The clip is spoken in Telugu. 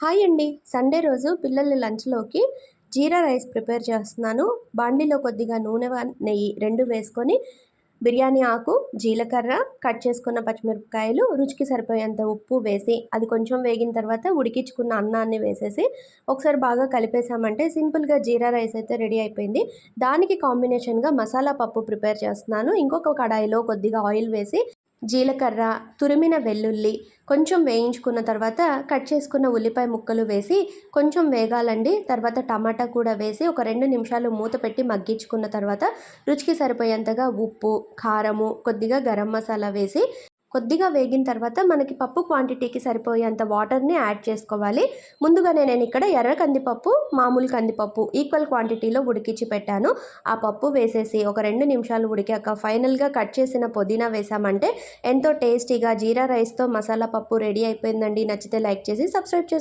హాయ్ అండి. సండే రోజు పిల్లల లంచ్లోకి జీరా రైస్ ప్రిపేర్ చేస్తున్నాను. బాండిలో కొద్దిగా నూనె నెయ్యి రెండు వేసుకొని బిర్యానీ ఆకు జీలకర్ర కట్ చేసుకున్న పచ్చిమిరపకాయలు రుచికి సరిపోయేంత ఉప్పు వేసి అది కొంచెం వేగిన తర్వాత ఉడికించుకున్న అన్నాన్ని వేసేసి ఒకసారి బాగా కలిపేసామంటే సింపుల్గా జీరా రైస్ అయితే రెడీ అయిపోయింది. దానికి కాంబినేషన్గా మసాలా పప్పు ప్రిపేర్ చేస్తున్నాను. ఇంకొక కడాయిలో కొద్దిగా ఆయిల్ వేసి జీలకర్ర తురిమిన వెల్లుల్లి కొంచెం వేయించుకున్న తర్వాత కట్ చేసుకున్న ఉల్లిపాయ ముక్కలు వేసి కొంచెం వేగాలండి. తర్వాత టమాటా కూడా వేసి ఒక రెండు నిమిషాలు మూత పెట్టి మగ్గించుకున్న తర్వాత రుచికి సరిపోయేంతగా ఉప్పు కారము కొద్దిగా గరం మసాలా వేసి కొద్దిగా వేగిన తర్వాత మనకి పప్పు క్వాంటిటీకి సరిపోయేంత వాటర్ని యాడ్ చేసుకోవాలి. ముందుగానే నేను ఇక్కడ ఎర్ర కందిపప్పు మామూలు కందిపప్పు ఈక్వల్ క్వాంటిటీలో ఉడికించి పెట్టాను. ఆ పప్పు వేసేసి ఒక రెండు నిమిషాలు ఉడికాక ఫైనల్గా కట్ చేసిన పుదీనా వేసామంటే ఎంతో టేస్టీగా జీరా రైస్తో మసాలా పప్పు రెడీ అయిపోయిందండి. నచ్చితే లైక్ చేసి సబ్స్క్రైబ్ చేసుకోండి